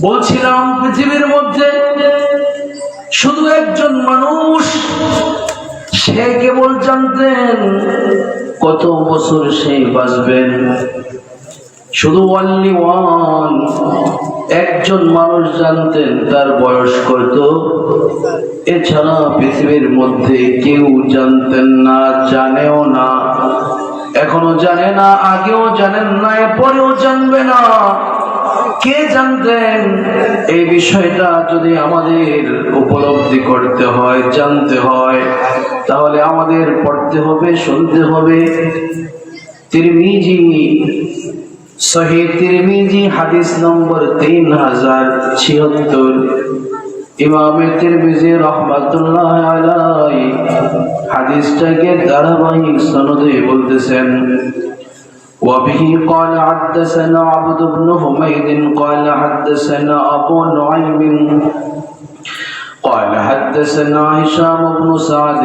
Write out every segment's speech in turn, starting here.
বলছিলাম পৃথিবীর মধ্যে শুধু একজন মানুষ, সে কেবল জানতেন কত বছর সে বাঁচবেন। শুধু অনলি ওয়ান একজন মানুষ জানতেন তার বয়স কত। এছাড়া পৃথিবীর মধ্যে কেউ জানতেন না, জানেও না, এখনও জানে না, আগেও জানেন না, এরপরেও জানবে না। কে জানতেন এই বিষয়টা যদি আমাদের উপলব্ধি করতে হয়, জানতে হয়, তাহলে আমাদের পড়তে হবে, শুনতে হবে। তিরমিজি তিরমিজি, হাদিস নম্বর তিন হাজার ছিয়াত্তর। ইমামে তিরমিজি রহমাতুল্লাহ আলাই হাদিসটাকে ধারাবাহিক সনদে বলতেছেন وبه قال حدثنا عبد بن حميد قال حدثنا أبو نعيم قال حدثنا هشام بن سعد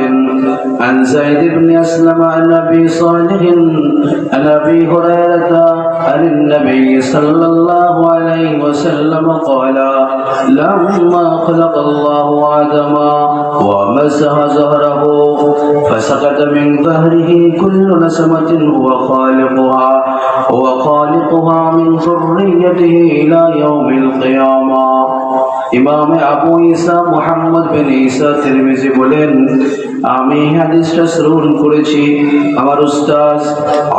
عن زيد بن أسلم عن أبي صالح عن أبي هريرة عن النبي صلى الله عليه وسلم قال لما خلق الله آدم ومسح زهره فسقط من ظهره كل نسمة هو خالقها هو خالقها من ذريته إلى يوم القيامة ইমামে আবু ঈসা মোহাম্মদ বিন ঈসা তিরমিজি বলেন আমি এই হাদিসটা শ্রবণ করেছি আমার উস্তাদ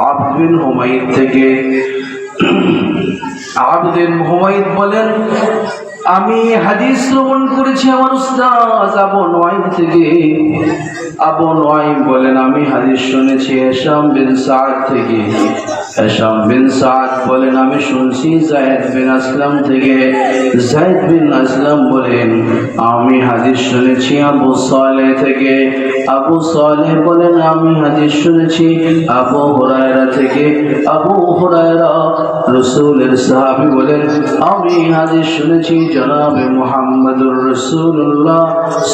আব্দ বিন হুমায়দ থেকে আব্দ বিন হুমায়দ বলেন আমি হাদিস শ্রবণ করেছি আমার উস্তাদ আবু নয়ম থেকে। আবু নয়ম বলেন, আমি হাদিস শুনেছি হেশাম বিন সাদ থেকে। হেশাম বিন সাদ বলেন, আমি শুনছি জায়েদ বিন আসলাম থেকে। জায়েদ বিন আসলাম বলেন, আমি হাদিস শুনেছি আবু সালেহ থেকে। আবু সালেহ বলেন, আমি হাদিস শুনেছি আবু হুরায়রা থেকে। আবু হুরায়রা রসুলের সাহাবী বলেন, আমি হাদিস শুনেছি জনাবে মুহাম্মদুর রাসূলুল্লাহ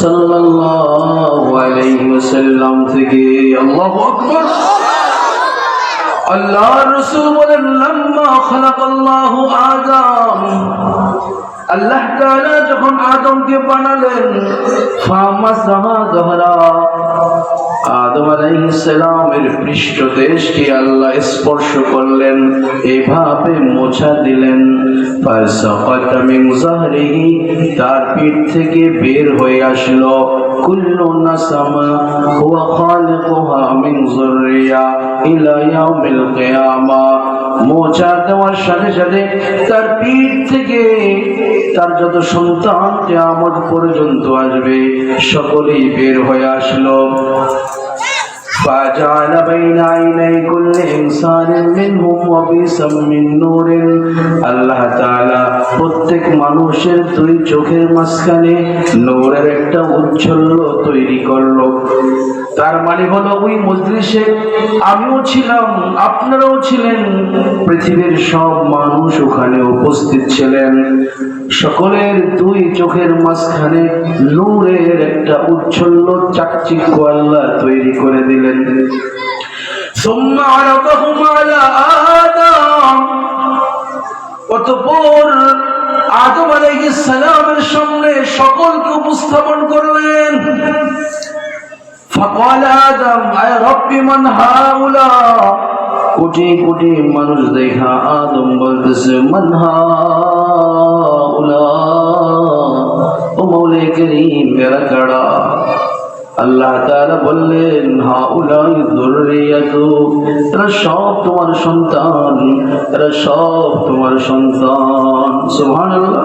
সাল্লাল্লাহু আলাইহি ওয়াসাল্লাম থেকে। আল্লাহু আকবার। আল্লাহ রসুল বলেন লম্মা খালাকাল্লাহু আদম। আল্লাহ তাআলা যখন আদমকে বানালেন ফামাসাহা দহরা আদম আলাইহিস সালামের পৃষ্ঠদেশকে আল্লাহ স্পর্শ করলেন, এভাবে মোছা দিলেন। তার পিঠ থেকে বের হয়ে আসলো। কুল্লু নাসামা হুয়া খালিকুহা মিন যুররিয়া ইলা ইয়াউমিল কিয়ামা। মোচা দেওয়ার সাথে সাথে তার পিঠ থেকে তার যত সন্তান কিয়ামত পর্যন্ত আসবে, সকলেই বের হয়ে আসলো। فجعل بين عيني كل إنسان منهم وبيسا من نور আল্লাহ তাআলা প্রত্যেক মানুষের দুই চোখের মাঝখানে নূরের একটা উজ্জ্বল্য তৈরি করলো তার মানে হলো ওই মজলিসে আমিও ছিলাম, আপনারাও ছিলেন। পৃথিবীর সব মানুষ ওখানে উপস্থিত ছিলেন। সকলের দুই চোখের মাঝখানে নূরের একটা উচ্ছল্য চাকচিক্য আল্লাহ তৈরি করে দিলেন। অতপর আদম আলাইহিস সালামের সামনে সকলকে উপস্থাপন করলেন। فقال آدم أي رب من هؤلاء কোটি কোটি মানুষ দেখা আদম বলতেছে মান হাউলা ও মৌলে করিম এরা কাড়া আল্লাহ তাআলা বললেন হাউলাই যুররিয়াতু এরা সব তোমার সন্তান এরা সব তোমার সন্তান সুবহানাল্লাহ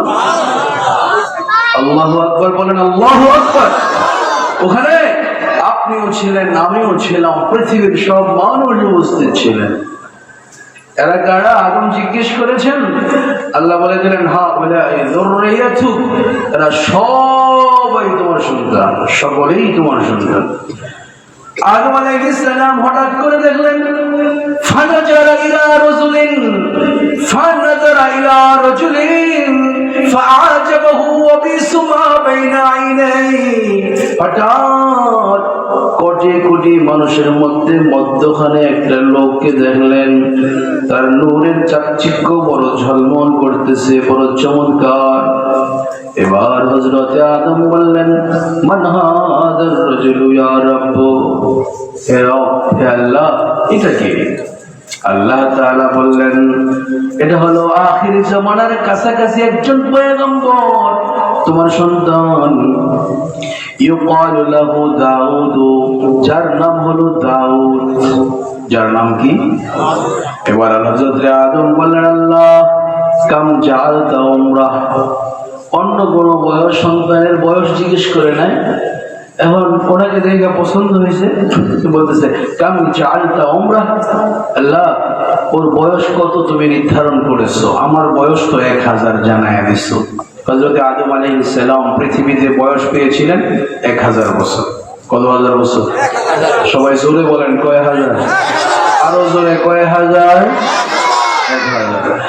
আল্লাহু আকবার বলেন আল্লাহু আকবার ওখানে আপনিও ছিলেন, আমিও ছিলাম, পৃথিবীর সব মানুষ উপস্থিত ছিলেন। এরা কারা? জিজ্ঞেস করেছেন? আল্লাহ বলে দিলেন, হা বলে এরা সবাই তোমার সন্তান, সকলেই তোমার সন্তান। আলাইহিস সালাম হঠাৎ করে দেখলেন, ফানাজারা ইলা রাজুলিন, ফানাজারা ইলা রাজুলিন, ফাআজাবাহু ওয়াবিসুমা বাইনা আইনাই হঠাৎ কোটি কোটি মানুষের মধ্যে মধ্যখানে একটা লোককে দেখলেন। তার নূরের চাকচিক্য বড় ঝলমল করতেছে, বড় চমৎকার। এবার হজরত আদম বললেন, মান হাদার রাজুলু রব্ব? হে রব, হে আল্লাহ, এটা কি? আল্লাহ তাআলা বললেন, এটা হলো আখির জামানার কাছাকাছি একজন পয়গম্বর। তোমার সন্তান। ইউকালু লাহু দাউদ, যার নাম হলো দাউদ। যার নাম কি? এবার হযরত আদম বললেন, আল্লাহ, কাম জাআলতা উমরাহ অন্য কোনো বয়স সন্তানের বয়স জিজ্ঞেস করে নাই। এখন ওনাকে দেখে পছন্দ হয়েছে। বলতেছে, কাম চালটা ওমরা আল্লাহ, ওর বয়স কত তুমি নির্ধারণ করেছ? আমার বয়স তো এক হাজার জানায় দিছো। হজরত আদম আলী ইসলাম পৃথিবীতে বয়স পেয়েছিলেন এক হাজার বছর। কত হাজার বছর? সবাই জোরে বলেন, কয় হাজার? আরও জোরে, কয় হাজার? এক হাজার।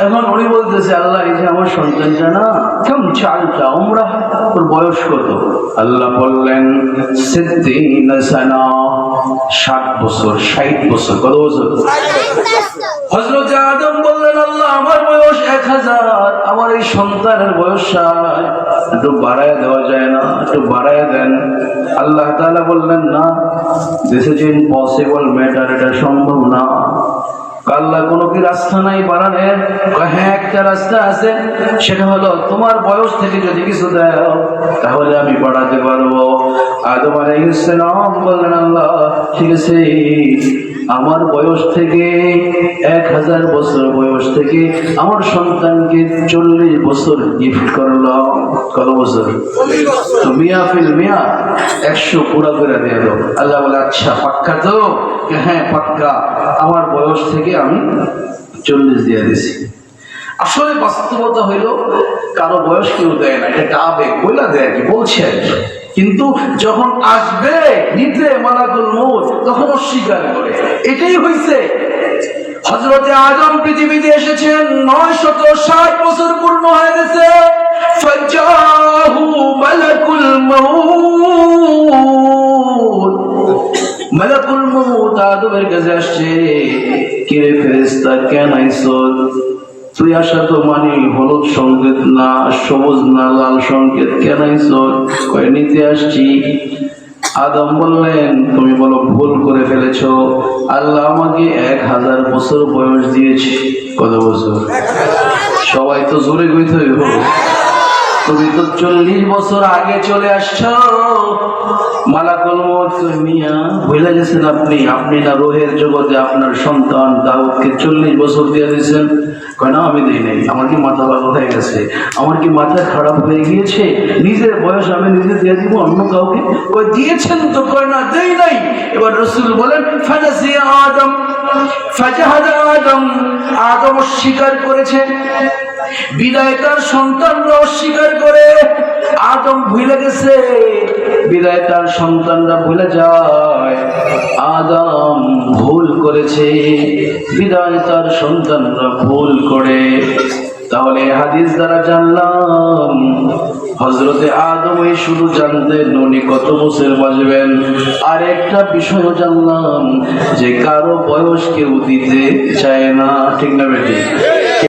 এখন উনি বলতেছে, আল্লাহ, এই যে আমার সন্তানটা না, কেমন চালটা? আমরা ওর বয়স কত? আল্লাহ বললেন ষাট বছর ষাট বছর, কত বছর? হজরত আদম বললেন, আল্লাহ, আমার বয়স এক হাজার, আমার এই সন্তানের বয়স একটু বাড়ায় দেওয়া যায় না, একটু বাড়ায় দেন। আল্লাহ তাআলা বললেন, না দিস ইজ ইম্পসিবল ম্যাটার এটা সম্ভব না। আল্লাহ কোনো কি রাস্তা নাই বাড়ানোর কয়, হ্যাঁ একটা রাস্তা আছে সেটা হলো তোমার বয়স থেকে যদি কিছু দাও তাহলে আমি বাড়াতে পারব। আদম আলাইহিসসালাম বললেন আল্লাহ ঠিক আছে আমার বয়স থেকে এক হাজার বছর বয়স থেকে আমার সন্তানকে চল্লিশ বছর গিফট করলাম কত বছর? মিয়া ফিল মিয়া একশো পুরা করে দিয়ে দাও। আল্লাহ বলে আচ্ছা পাক্কা তো? হ্যাঁ পাক্কা। আমার বয়স থেকে আমি চল্লিশ দিয়ে দিছি। আসলে বাস্তবতা হইল, কারও বয়স কেউ দেয় না, এটা আবেগ, বইলা দেয় কি, বলছে। কিন্তু যখন আসবে নিতে মালাকুল মৌত তখন অস্বীকার করে। এটাই হইছে। হজরতে আজম পৃথিবীতে এসেছেন নয় শত ষাট বছর পূর্ণ হয়ে গেছে। মালাকুল মৌত মালাকুল মৌত আদমের কাছে আসছে। কিরে ফেরেশতা, কেন আইছো তুই আসা তো মানে হলুদ সংকেত না, সবুজ না, লাল সংকেত, কেন আইছো কয়ে, নিতে আসছি। আদম বললেন, তুমি বলো, ভুল করে ফেলেছো। আল্লাহ আমাকে এক হাজার বছর বয়স দিয়েছে। কত বছর? সবাই তো জোরে গইতে হইব। তুমি তো চল্লিশ বছর আগে চলে আসছো। মালাকুল ভুলে গেছেন আপনি? আপনি না রোহের জগতে আপনার সন্তান দাউদকে চল্লিশ বছর দিয়ে দিয়েছেন। কয়, না, আমি দিই নাই। আমার কি মাথা ভালো হয়ে গেছে? আমার কি মাথা খারাপ হয়ে গিয়েছে? নিজের বয়স আমি নিজে দিয়ে দিব অন্য কাউকে? কই দিয়েছেন তো। কয়, না, দেই নাই। এবার রসুল বলেন ফাজাসি আদম। ফাজাহাদ আদম আদম স্বীকার করেছে। বিদায় তার সন্তানরা অস্বীকার করে, আদম ভুলে গেছে, বিদায় তার সন্তানরা ভুলে যায়, আদম ভুল করেছে, বিদায় তার সন্তানরা ভুল করে। তাহলে হাদিস দ্বারা জানলাম হজরতে আদম এই শুধু জানতেন, উনি কত বছর বাঁচবেন আর একটা বিষয়ও জানলাম, যে কারও বয়স কেউ দিতে চায় না, ঠিক না বেটি